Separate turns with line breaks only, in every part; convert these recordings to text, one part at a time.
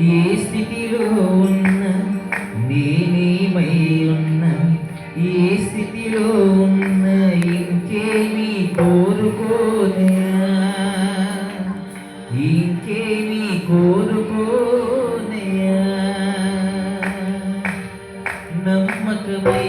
ఏ స్థితిలో ఉన్నా నేనేమై ఉన్నా ఏ స్థితిలో ఉన్నా ఇంకేమి కోరుకోనా ఇంకేమి కోరుకోనయా నమ్మకమై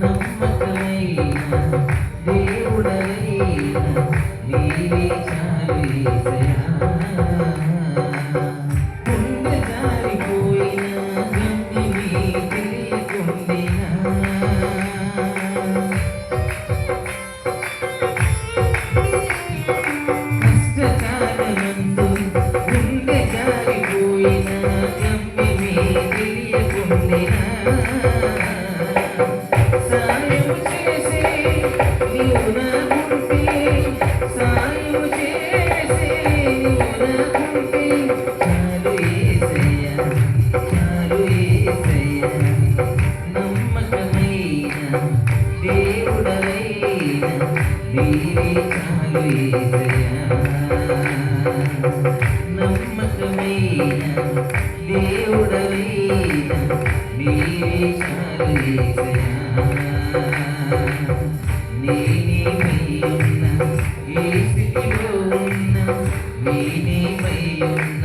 నమ్మకమైన దేవుడైన నీవే చాలేసయ్యా నమ్మకమైన దేవుడవైన నీవే చాలు నేనేమై ఉన్న ఏ స్థితిలో ఉన్న నేనేమై ఉన్న